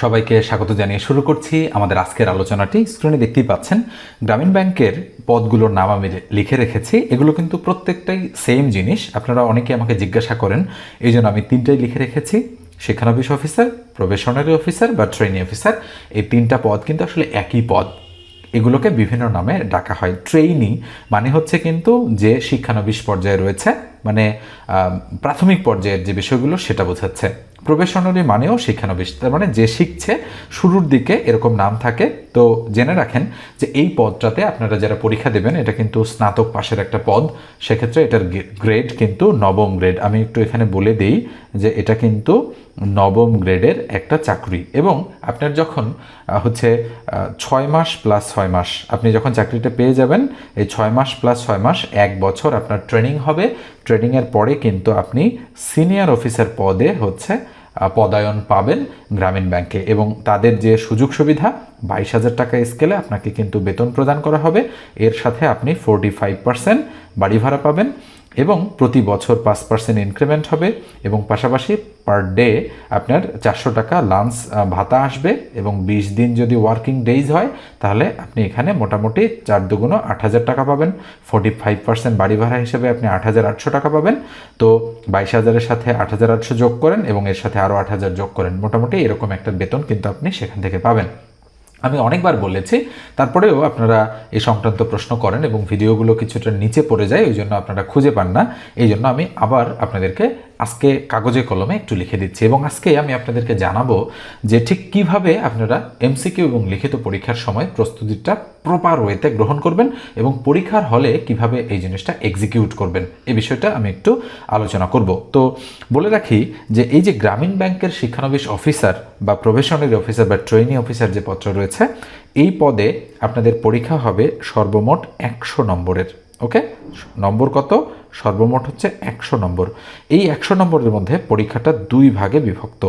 সবাইকে স্বাগত জানিয়ে শুরু করছি আমাদের আজকের আলোচনাটি। স্ক্রিনে দেখতেই পাচ্ছেন, গ্রামীণ ব্যাংকের পদগুলোর নাম আমি লিখে রেখেছি। এগুলো কিন্তু প্রত্যেকটাই সেম জিনিস। আপনারা অনেকে আমাকে জিজ্ঞাসা করেন, এই জন্য আমি তিনটাই লিখে রেখেছি? শিক্ষানবিশ অফিসার প্রবেশনারি অফিসার বা ট্রেনিং অফিসার এই তিনটা পদ কিন্তু আসলে একই পদ। এগুলোকে বিভিন্ন নামে ডাকা হয়। ট্রেইনি মানে হচ্ছে কিন্তু যে শিক্ষানবিশ পর্যায়ে রয়েছে মানে প্রাথমিক পর্যায়ের যে বিষয়গুলো সেটা বোঝাচ্ছে। প্রবেশনারি মানেও শিক্ষানবিশ তার মানে যে শিখছে, শুরুর দিকে এরকম নাম থাকে। তো জেনে রাখেন যে এই পদটাতে আপনারা যারা পরীক্ষা দেবেন, এটা কিন্তু স্নাতক পাশের একটা পদ। সেক্ষেত্রে এটার গ্রেড কিন্তু নবম গ্রেড। আমি একটু এখানে বলে দেই যে এটা কিন্তু নবম গ্রেডের একটা চাকরি। এবং আপনার যখন হচ্ছে ছয় মাস প্লাস ছয় মাস, আপনি যখন চাকরিটা পেয়ে যাবেন, এই ছয় মাস প্লাস ছয় মাস এক বছর আপনার ট্রেনিং হবে। ট্রেনিংয়ের পরে কিন্তু আপনি সিনিয়র অফিসার পদে হচ্ছে পদায়ন পাবেন গ্রামীণ ব্যাংকে এবং তাদের যে সুযোগ সুবিধা, বাইশ হাজার টাকা স্কেলে আপনাকে কিন্তু বেতন প্রদান করা হবে। এর সাথে আপনি ফোরটি ফাইভ পার্সেন্ট বাড়ি ভাড়া পাবেন। এবং প্রতি বছর পাঁচ পার্সেন্ট ইনক্রিমেন্ট হবে এবং পাশাপাশি পার ডে আপনার চারশো টাকা লাঞ্চ ভাতা আসবে এবং বিশ দিন যদি ওয়ার্কিং ডেইজ হয়, তাহলে আপনি এখানে মোটামুটি চার দুগুণ আট হাজার টাকা পাবেন। ফোর্টি ফাইভ পার্সেন্ট বাড়ি ভাড়া হিসেবে আপনি আট হাজার আটশো টাকা পাবেন। তো বাইশ হাজারের সাথে আট হাজার আটশো যোগ করেন এবং এর সাথে আরও আট হাজার যোগ করেন। মোটামুটি এরকম একটা বেতন কিন্তু আপনি সেখান থেকে পাবেন। আমি অনেকবার বলেছি, তারপরেও আপনারা এই সংক্রান্ত প্রশ্ন করেন এবং ভিডিওগুলো কিছুটা নিচে পড়ে যায়, ওই জন্য আপনারা খুঁজে পান না। এই জন্য আমি আবার আপনাদেরকে আজকে কাগজে কলমে একটু লিখে দিচ্ছি এবং আজকে আমি আপনাদেরকে জানাব যে ঠিক কীভাবে আপনারা এমসিকিউ এবং লিখিত পরীক্ষার সময় প্রস্তুতিটা প্রপার ওয়েতে গ্রহণ করবেন এবং পরীক্ষার হলে কীভাবে এই জিনিসটা এক্সিকিউট করবেন। এই বিষয়টা আমি একটু আলোচনা করব। তো বলে রাখি যে এই যে গ্রামীণ ব্যাংকের শিক্ষানবিশ অফিসার বা প্রফেশনারি অফিসার বা ট্রেনি অফিসার যে পত্র রয়েছে, এই পদে আপনাদের পরীক্ষা হবে সর্বমোট একশো নম্বরের। ওকে নম্বর কত? সর্বমোট হচ্ছে একশো নম্বর এই একশো নম্বরের মধ্যে পরীক্ষাটা দুই ভাগে বিভক্ত।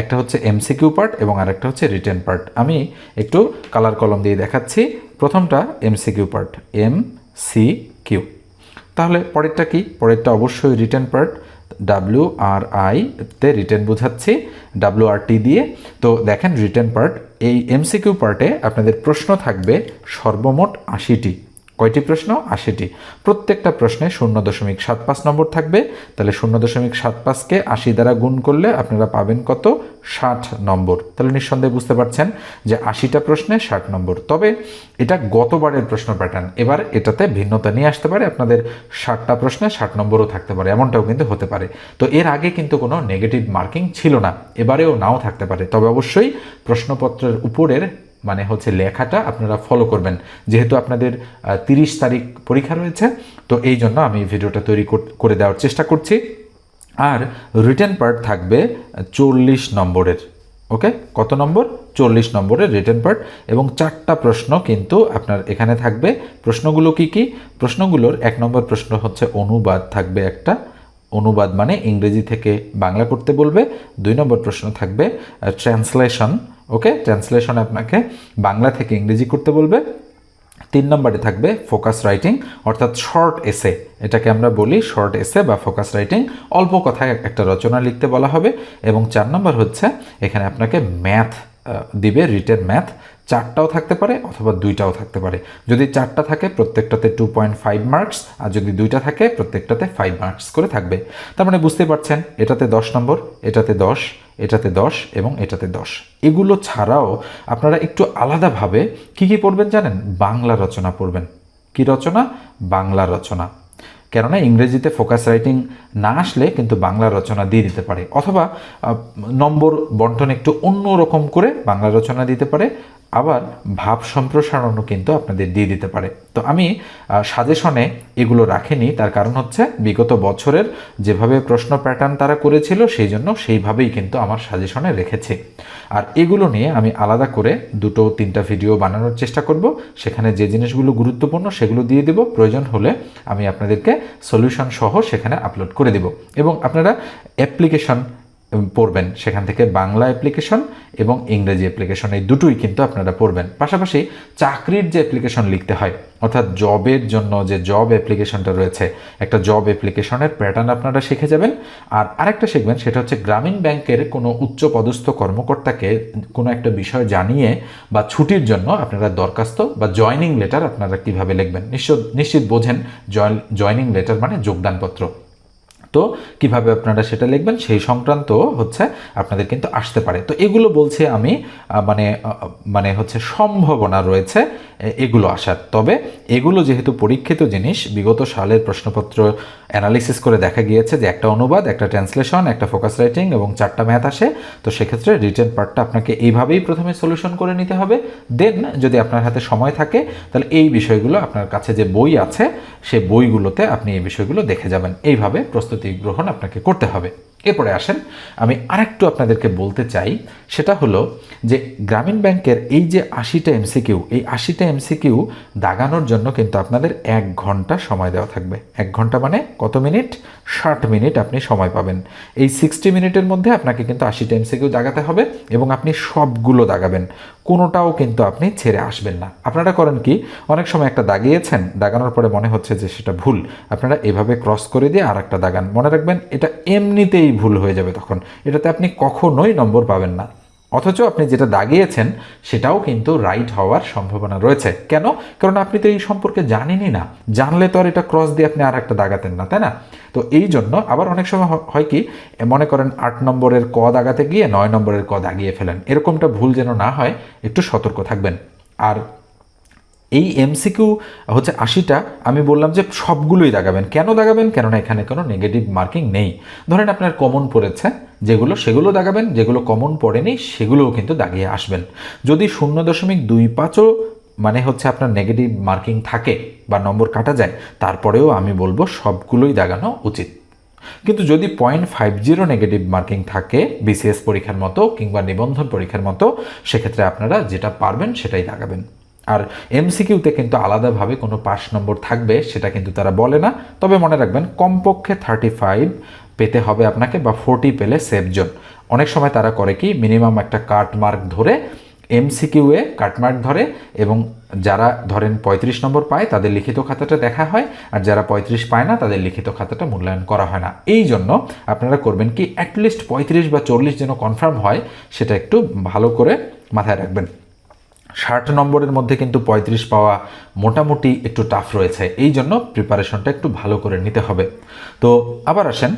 একটা হচ্ছে এমসিকিউ পার্ট এবং আরেকটা হচ্ছে রিটেন পার্ট আমি একটু কালার কলম দিয়ে দেখাচ্ছি। প্রথমটা MCQ part M C Q তাহলে পরেরটা কি? পরেরটা অবশ্যই written part W R I তে রিটেন বোঝাচ্ছি ডাব্লিউ আর টি দিয়ে। তো দেখেন রিটেন পার্ট এই এমসিকিউ পার্টে আপনাদের প্রশ্ন থাকবে সর্বমোট আশিটি। কয়টি প্রশ্ন? আশিটি প্রত্যেকটা প্রশ্নে শূন্য দশমিক সাত পাঁচ নম্বর থাকবে। তাহলে শূন্য দশমিক সাত পাঁচকে আশি দ্বারা গুণ করলে আপনারা পাবেন কত? ষাট নম্বর। তাহলে নিঃসন্দেহে বুঝতে পারছেন যে আশিটা প্রশ্নে ষাট নম্বর। তবে এটা গতবারের প্রশ্ন প্যাটার্ন এবার এটাতে ভিন্নতা নিয়ে আসতে পারে। আপনাদের ষাটটা প্রশ্নে ষাট নম্বরও থাকতে পারে। এমনটাও কিন্তু হতে পারে। তো এর আগে কিন্তু কোনো নেগেটিভ মার্কিং ছিল না। এবারেও নাও থাকতে পারে। তবে অবশ্যই প্রশ্নপত্রের উপরের মানে হচ্ছে লেখাটা আপনারা ফলো করবেন। যেহেতু আপনাদের তিরিশ তারিখ পরীক্ষা রয়েছে, তো এই জন্য আমি ভিডিওটা তৈরি কর- দেওয়ার চেষ্টা করছি। আর রিটেন পার্ট থাকবে চল্লিশ নম্বরের, ওকে? কত নম্বর? চল্লিশ নম্বরের রিটেন পার্ট এবং চারটা প্রশ্ন কিন্তু আপনার এখানে থাকবে। প্রশ্নগুলো কি কি? প্রশ্নগুলোর এক নম্বর প্রশ্ন হচ্ছে অনুবাদ থাকবে একটা। অনুবাদ মানে ইংরেজি থেকে বাংলা করতে বলবে। দুই নম্বর প্রশ্ন থাকবে ট্রান্সলেশন ওকে? ট্রান্সলেশন আপনাকে বাংলা থেকে ইংরেজি করতে বলবে। তিন নম্বরে থাকবে ফোকাস রাইটিং অর্থাৎ শর্ট এসে এটাকে আমরা বলি শর্ট এসে বা ফোকাস রাইটিং অল্প কথায় একটা রচনা লিখতে বলা হবে এবং চার নম্বর হচ্ছে এখানে আপনাকে ম্যাথ দিবে রিটেন ম্যাথ চারটাও থাকতে পারে অথবা দুইটাও থাকতে পারে। যদি চারটা থাকে, প্রত্যেকটাতে টু পয়েন্ট ফাইভ মার্কস আর যদি দুইটা থাকে, প্রত্যেকটাতে ফাইভ মার্কস করে থাকবে। তার মানে বুঝতে পারছেন, এটাতে দশ নম্বর, এটাতে দশ এটাতে দশ এবং এটাতে দশ। এগুলো ছাড়াও আপনারা একটু আলাদাভাবে কি কি পড়বেন জানেন? বাংলা রচনা পড়বেন। কি রচনা? বাংলা রচনা। কেননা ইংরেজিতে ফোকাস রাইটিং না আসলে কিন্তু বাংলা রচনা দিয়ে দিতে পারে। অথবা নম্বর বন্টন একটু অন্য রকম করে বাংলা রচনা দিতে পারে। আবার ভাব সম্প্রসারণও কিন্তু আপনাদের দিয়ে দিতে পারে। তো আমি সাজেশনে এগুলো রাখিনি, তার কারণ হচ্ছে বিগত বছরের যেভাবে প্রশ্ন প্যাটার্ন তারা করেছিল, সেই জন্য সেইভাবেই কিন্তু আমার সাজেশনে রেখেছি। আর এগুলো নিয়ে আমি আলাদা করে দুটো তিনটা ভিডিও বানানোর চেষ্টা করব। সেখানে যে জিনিসগুলো গুরুত্বপূর্ণ সেগুলো দিয়ে দেব। প্রয়োজন হলে আমি আপনাদেরকে সলিউশন সহ সেখানে আপলোড করে দেব। এবং আপনারা অ্যাপ্লিকেশন পড়বেন সেখান থেকে বাংলা অ্যাপ্লিকেশন এবং ইংরেজি অ্যাপ্লিকেশন এই দুটোই কিন্তু আপনারা পড়বেন। পাশাপাশি চাকরির যে অ্যাপ্লিকেশন লিখতে হয়, অর্থাৎ জবের জন্য যে জব অ্যাপ্লিকেশনটা রয়েছে, একটা জব অ্যাপ্লিকেশনের প্যাটার্ন আপনারা শিখে যাবেন। আর আরেকটা শিখবেন, সেটা হচ্ছে গ্রামীণ ব্যাংকের কোনো উচ্চ পদস্থ কর্মকর্তাকে কোনো একটা বিষয় জানিয়ে বা ছুটির জন্য আপনারা দরখাস্ত বা জয়নিং লেটার আপনারা কীভাবে লিখবেন? নিশ্চিত নিশ্চিত বোঝেন জয়নিং লেটার মানে যোগদানপত্র। তো কীভাবে আপনারা সেটা লিখবেন, সেই সংক্রান্ত হচ্ছে আপনাদের কিন্তু আসতে পারে। তো এগুলো বলছে আমি মানে মানে হচ্ছে সম্ভাবনা রয়েছে এগুলো আসার। তবে এগুলো যেহেতু পরীক্ষিত জিনিস, বিগত সালের প্রশ্নপত্র অ্যানালিসিস করে দেখা গিয়েছে যে একটা অনুবাদ, একটা ট্রান্সলেশন একটা ফোকাস রাইটিং এবং চারটা ম্যাথ আসে, তো সেক্ষেত্রে রিটেন পার্টটা আপনাকে এইভাবেই প্রথমে সলিউশন করে নিতে হবে। দেন যদি আপনার হাতে সময় থাকে, তাহলে এই বিষয়গুলো আপনার কাছে যে বই আছে, সে বইগুলোতে আপনি এই বিষয়গুলো দেখে যাবেন। এইভাবে প্রস্তুতি গ্রহণ আপনাকে করতে হবে। এরপরে আসেন? আমি আরেকটু আপনাদেরকে বলতে চাই, সেটা হলো যে গ্রামীণ ব্যাংকের এই যে আশিটা এমসিকিউ, এই আশিটা এমসিকিউ দাগানোর জন্য কিন্তু আপনাদের এক ঘণ্টা সময় দেওয়া থাকবে। এক ঘণ্টা মানে কত মিনিট? ষাট মিনিট আপনি সময় পাবেন। এই সিক্সটি মিনিটের মধ্যে আপনাকে কিন্তু আশিটা এমসিকিউ দাগাতে হবে এবং আপনি সবগুলো দাগাবেন। কোনোটাও কিন্তু আপনি ছেড়ে আসবেন না। আপনারা করেন কি? অনেক সময় একটা দাগিয়েছেন, দাগানোর পরে মনে হচ্ছে যে সেটা ভুল। আপনারা এভাবে ক্রস করে দিয়ে আর একটা দাগান। মনে রাখবেন, এটা এমনিতেই ভুল হয়ে যাবে তখন। এটাতে আপনি কখনোই নম্বর পাবেন না। অথচ আপনি যেটা দাগিয়েছেন, সেটাও কিন্তু রাইট হওয়ার সম্ভাবনা রয়েছে। কেন? কারণ আপনি তো এই সম্পর্কে জানেনই না। জানলে তো আর এটা ক্রস দিয়ে আপনি আর একটা দাগাতেন না, তাই না? তো এই জন্য আবার অনেক সময় হয় কি মনে করেন আট নম্বরের ক দাগাতে গিয়ে নয় নম্বরের ক দাগিয়ে ফেলেন। এরকমটা ভুল যেন না হয়, একটু সতর্ক থাকবেন। আর এই এমসিকিউ হচ্ছে আশিটা, আমি বললাম যে সবগুলোই দাগাবেন। কেন দাগাবেন? কেননা এখানে কোনো নেগেটিভ মার্কিং নেই। ধরেন আপনার কমন পড়েছে, যেগুলো সেগুলো দাগাবেন, যেগুলো কমন পড়েনি, সেগুলোও কিন্তু দাগিয়ে আসবেন। যদি শূন্য দশমিক দুই পাঁচও মানে হচ্ছে আপনার নেগেটিভ মার্কিং থাকে বা নম্বর কাটা যায়, তারপরেও আমি বলব সবগুলোই দাগানো উচিত। কিন্তু যদি point five zero negative marking থাকে বিসিএস পরীক্ষার মতো কিংবা নিবন্ধন পরীক্ষার মতো, সেক্ষেত্রে আপনারা যেটা পারবেন সেটাই দাগাবেন। আর এমসিকিউতে কিন্তু আলাদাভাবে কোনো পাস নম্বর থাকবে, সেটা কিন্তু তারা বলে না। তবে মনে রাখবেন, কমপক্ষে থার্টি ফাইভ পেতে হবে আপনাকে বা ফোরটি পেলে সেফ জোন অনেক সময় তারা করে কি মিনিমাম একটা কাট মার্ক ধরে এমসিকিউয়ে কাটমার্ক ধরে এবং যারা ধরেন পঁয়ত্রিশ নম্বর পায়, তাদের লিখিত খাতাটা দেখা হয়, আর যারা পঁয়ত্রিশ পায় না, তাদের লিখিত খাতাটা মূল্যায়ন করা হয় না। এই জন্য আপনারা করবেন কি অ্যাটলিস্ট পঁয়ত্রিশ বা চল্লিশ যেন কনফার্ম হয়, সেটা একটু ভালো করে মাথায় রাখবেন। ষাট নম্বরের মধ্যে কিন্তু পঁয়ত্রিশ পাওয়া মোটামুটি একটু টাফ রয়েছে। এই জন্য প্রিপারেশনটা একটু ভালো করে নিতে হবে। তো আবার আসেন,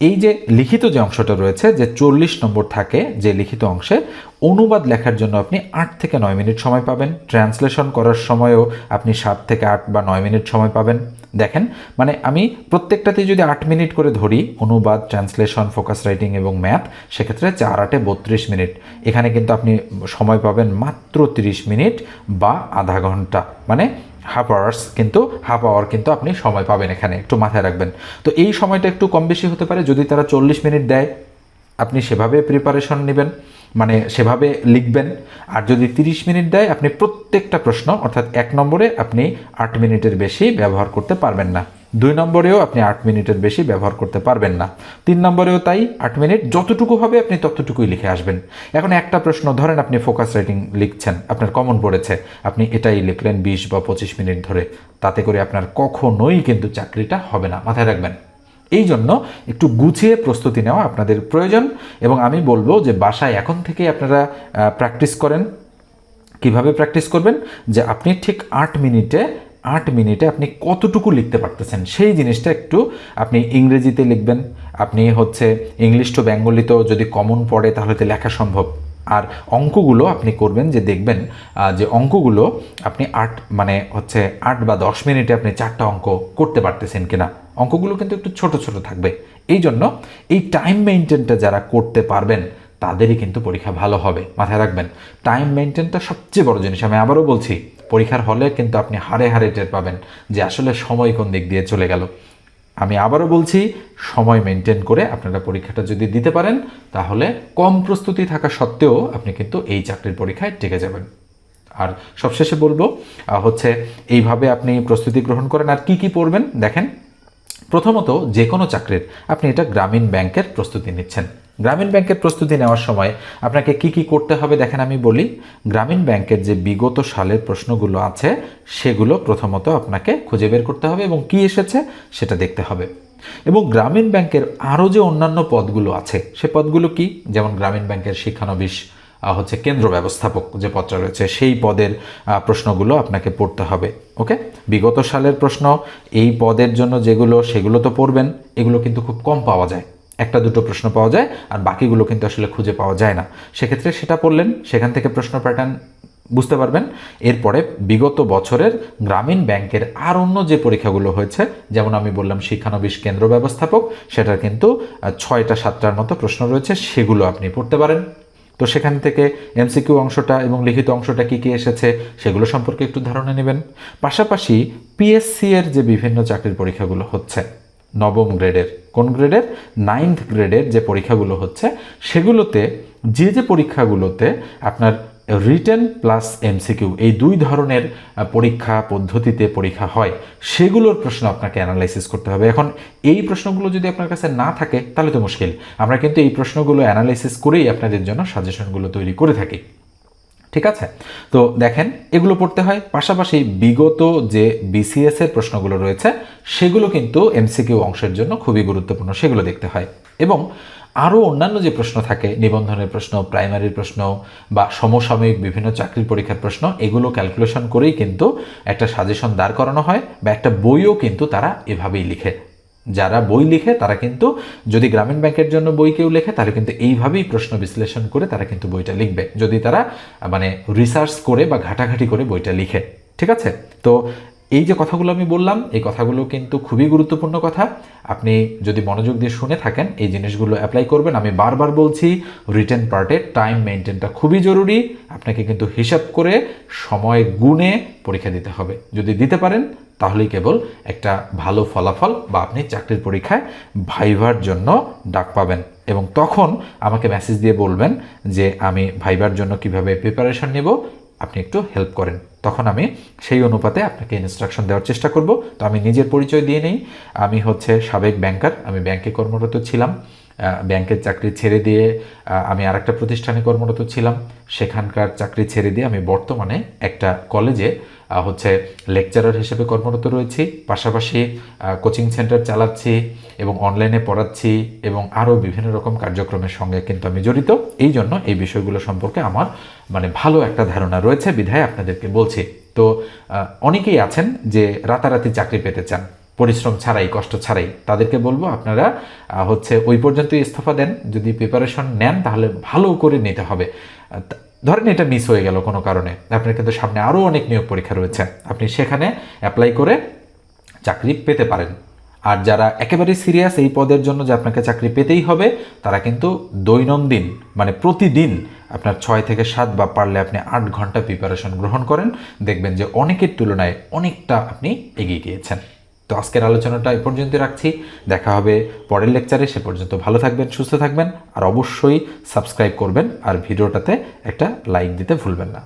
এই যে লিখিত যে অংশটা রয়েছে, যে চল্লিশ নম্বর থাকে যে লিখিত অংশে, অনুবাদ লেখার জন্য আপনি আট থেকে নয় মিনিট সময় পাবেন। ট্রান্সলেশন করার সময়ও আপনি সাত থেকে আট বা নয় মিনিট সময় পাবেন। দেখেন মানে আমি প্রত্যেকটাতেই যদি আট মিনিট করে ধরি অনুবাদ, ট্রান্সলেশন, ফোকাস রাইটিং এবং ম্যাথ, সেক্ষেত্রে চার আটে বত্রিশ মিনিট। এখানে কিন্তু আপনি সময় পাবেন মাত্র তিরিশ মিনিট বা আধা ঘণ্টা। মানে হাফ আওয়ার্স কিন্তু, হাফ আওয়ার কিন্তু আপনি সময় পাবেন এখানে, একটু মাথায় রাখবেন। তো এই সময়টা একটু কম বেশি হতে পারে যদি তারা চল্লিশ মিনিট দেয়। আপনি সেভাবে প্রিপারেশন নেবেন। মানে সেভাবে লিখবেন। আর যদি তিরিশ মিনিট দেয়, আপনি প্রত্যেকটা প্রশ্ন, অর্থাৎ এক নম্বরে আপনি আট মিনিটের বেশি ব্যবহার করতে পারবেন না। দুই নম্বরেও আপনি আট মিনিটের বেশি ব্যবহার করতে পারবেন না। তিন নম্বরেও তাই, আট মিনিট যতটুকু হবে আপনি ততটুকুই লিখে আসবেন। এখন একটা প্রশ্ন, ধরেন আপনি ফোকাস রাইটিং লিখছেন, আপনার কমন পড়েছে, আপনি এটাই লিখলেন বিশ বা পঁচিশ মিনিট ধরে। তাতে করে আপনার কখনোই কিন্তু চাকরিটা হবে না। মাথায় রাখবেন। এই জন্য একটু গুছিয়ে প্রস্তুতি নেওয়া আপনাদের প্রয়োজন এবং আমি বলব যে বাসায় এখন থেকে আপনারা প্র্যাকটিস করেন। কীভাবে প্র্যাকটিস করবেন? যে আপনি ঠিক আট মিনিটে আট মিনিটে আপনি কতটুকু লিখতে পারতেছেন? সেই জিনিসটা একটু আপনি ইংরেজিতে লিখবেন। আপনি হচ্ছে ইংলিশ টু বেঙ্গলিতেও যদি কমন পড়ে তাহলে তো লেখা সম্ভব। আর অঙ্কগুলো আপনি করবেন যে দেখবেন যে অঙ্কগুলো আপনি আট মানে হচ্ছে আট বা দশ মিনিটে আপনি চারটা অঙ্ক করতে পারতেছেন কিনা। অঙ্কগুলো কিন্তু একটু ছোট ছোট থাকবে। এই জন্য এই টাইম মেনটেনটা যারা করতে পারবেন, তাদেরই কিন্তু পরীক্ষা ভালো হবে। মাথায় রাখবেন টাইম মেনটেনটা সবচেয়ে বড় জিনিস। আমি আবারও বলছি, পরীক্ষার হলে কিন্তু আপনি হারে হারে টের পাবেন যে আসলে সময় কোন দিক দিয়ে চলে গেল। আমি আবারও বলছি, সময় মেনটেন করে আপনারা পরীক্ষাটা যদি দিতে পারেন, তাহলে কম প্রস্তুতি থাকা সত্ত্বেও আপনি কিন্তু এই চাকরির পরীক্ষায় টেকে যাবেন। আর সবশেষে বলব হচ্ছে এইভাবে আপনি প্রস্তুতি গ্রহণ করেন আর কি কি পড়বেন, দেখেন। প্রথমত যে কোনো চাকরির আপনি এটা গ্রামীণ ব্যাংকের প্রস্তুতি নিচ্ছেন। গ্রামীণ ব্যাংকের প্রস্তুতি নেওয়ার সময় আপনাকে কি কি করতে হবে দেখেন আমি বলি, গ্রামীণ ব্যাংকের যে বিগত সালের প্রশ্নগুলো আছে, সেগুলো প্রথমত আপনাকে খুঁজে বের করতে হবে এবং কি এসেছে সেটা দেখতে হবে। এবং গ্রামীণ ব্যাংকের আরও যে অন্যান্য পদগুলো আছে, সে পদগুলো কি? যেমন গ্রামীণ ব্যাংকের শিক্ষানবিশ হচ্ছে কেন্দ্র ব্যবস্থাপক যে পদটা রয়েছে, সেই পদের প্রশ্নগুলো আপনাকে পড়তে হবে, ওকে? বিগত সালের প্রশ্ন, এই পদের জন্য যেগুলো, সেগুলো তো পড়বেন, এগুলো কিন্তু খুব কম পাওয়া যায়। একটা দুটো প্রশ্ন পাওয়া যায়, আর বাকিগুলো কিন্তু আসলে খুঁজে পাওয়া যায় না। সেক্ষেত্রে সেটা পড়লেন, সেখান থেকে প্রশ্ন প্যাটার্ন বুঝতে পারবেন। এরপরে বিগত বছরের গ্রামীণ ব্যাংকের আর অন্য যে পরীক্ষাগুলো হয়েছে, যেমন আমি বললাম শিক্ষানবিশ কেন্দ্র ব্যবস্থাপক, সেটার কিন্তু ছয়টা, সাতটার মতো প্রশ্ন রয়েছে, সেগুলো আপনি পড়তে পারেন। তো সেখান থেকে এমসিকিউ অংশটা এবং লিখিত অংশটা কি কি এসেছে, সেগুলো সম্পর্কে একটু ধারণা নেবেন। পাশাপাশি পিএসসি এর যে বিভিন্ন চাকরির পরীক্ষাগুলো হচ্ছে নবম গ্রেডের। কোন গ্রেডের? নাইন্থ গ্রেডের যে পরীক্ষাগুলো হচ্ছে, সেগুলোতে যে যে পরীক্ষাগুলোতে আপনার রিটেন প্লাস এমসিকিউ এই দুই ধরনের পরীক্ষা পদ্ধতিতে পরীক্ষা হয়, সেগুলোর প্রশ্ন আপনাকে অ্যানালাইসিস করতে হবে। এখন এই প্রশ্নগুলো যদি আপনার কাছে না থাকে, তাহলে তো মুশকিল। আমরা কিন্তু এই প্রশ্নগুলো অ্যানালাইসিস করেই আপনাদের জন্য সাজেশনগুলো তৈরি করে থাকি। ঠিক আছে? তো দেখেন, এগুলো পড়তে হয়, পাশাপাশি বিগত যে বিসিএস এর প্রশ্নগুলো রয়েছে, সেগুলো কিন্তু এমসিকিউ অংশের জন্য খুবই গুরুত্বপূর্ণ, সেগুলো দেখতে হয়। এবং আরও অন্যান্য যে প্রশ্ন থাকে, নিবন্ধনের প্রশ্ন, প্রাইমারির প্রশ্ন বা সমসাময়িক বিভিন্ন চাকরির পরীক্ষার প্রশ্ন, এগুলো ক্যালকুলেশন করেই কিন্তু একটা সাজেশন দাঁড় করানো হয় বা একটা বইও কিন্তু তারা এভাবেই লিখে। যারা বই লিখে, তারা কিন্তু যদি গ্রামীণ ব্যাংকের জন্য বই কেউ লেখে তাহলে কিন্তু এইভাবেই প্রশ্ন বিশ্লেষণ করে তারা কিন্তু বইটা লিখবে। যদি তারা মানে রিসার্চ করে বা ঘাটাঘাটি করে বইটা লিখে, ঠিক আছে? তো এই যে কথাগুলো আমি বললাম, এই কথাগুলো কিন্তু খুবই গুরুত্বপূর্ণ কথা। আপনি যদি মনোযোগ দিয়ে শুনে থাকেন, এই জিনিসগুলো অ্যাপ্লাই করবেন। আমি বারবার বলছি রিটেন পার্টে টাইম মেনটেনটা খুবই জরুরি। আপনাকে কিন্তু হিসাব করে সময় গুণে পরীক্ষা দিতে হবে। যদি দিতে পারেন, তাহলেই কেবল একটা ভালো ফলাফল বা আপনি চাকরির পরীক্ষায় ভাইভার জন্য ডাক পাবেন। এবং তখন আমাকে মেসেজ দিয়ে বলবেন যে, আমি ভাইবার জন্য কীভাবে প্রিপারেশন নেব আপনি একটু হেল্প করেন। তখন আমি সেই অনুপাতে আপনাকে ইনস্ট্রাকশন দেওয়ার চেষ্টা করব। তো আমি নিজের পরিচয় দিয়ে নেই। আমি হচ্ছে সাবেক ব্যাংকার আমি ব্যাংকে কর্মরত ছিলাম। ব্যাংকের চাকরি ছেড়ে দিয়ে আমি আরেকটা প্রতিষ্ঠানে কর্মরত ছিলাম। সেখানকার চাকরি ছেড়ে দিয়ে আমি বর্তমানে একটা কলেজে হচ্ছে লেকচারার হিসেবে কর্মরত রয়েছি। পাশাপাশি কোচিং সেন্টার চালাচ্ছি এবং অনলাইনে পড়াচ্ছি এবং আরও বিভিন্ন রকম কার্যক্রমের সঙ্গে কিন্তু আমি জড়িত। এই জন্য এই বিষয়গুলো সম্পর্কে আমার মানে ভালো একটা ধারণা রয়েছে, বিধায় আপনাদেরকে বলছি। তো অনেকেই আছেন যে রাতারাতি চাকরি পেতে চান। পরিশ্রম ছাড়াই, কষ্ট ছাড়াই। তাদেরকে বলব আপনারা হচ্ছে ওই পর্যন্ত ইস্তফা দেন। যদি প্রিপারেশন নেন, তাহলে ভালো করে নিতে হবে। ধরেন এটা মিস হয়ে গেল কোনো কারণে। আপনার কিন্তু সামনে আরও অনেক নিয়োগ পরীক্ষা রয়েছে। আপনি সেখানে অ্যাপ্লাই করে চাকরি পেতে পারেন। আর যারা একেবারে সিরিয়াস এই পদের জন্য যে আপনাকে চাকরি পেতেই হবে, তারা কিন্তু দৈনন্দিন মানে প্রতিদিন আপনার ছয় থেকে সাত বা পারলে আপনি আট ঘণ্টা প্রিপারেশন গ্রহণ করেন। দেখবেন যে অনেকের তুলনায় অনেকটা আপনি এগিয়ে গিয়েছেন। তো আজকের আলোচনাটা এ পর্যন্ত রাখছি। দেখা হবে পরের লেকচারে সে পর্যন্ত ভালো থাকবেন, সুস্থ থাকবেন, আর অবশ্যই সাবস্ক্রাইব করবেন, আর ভিডিওটাতে একটা লাইক দিতে ভুলবেন না।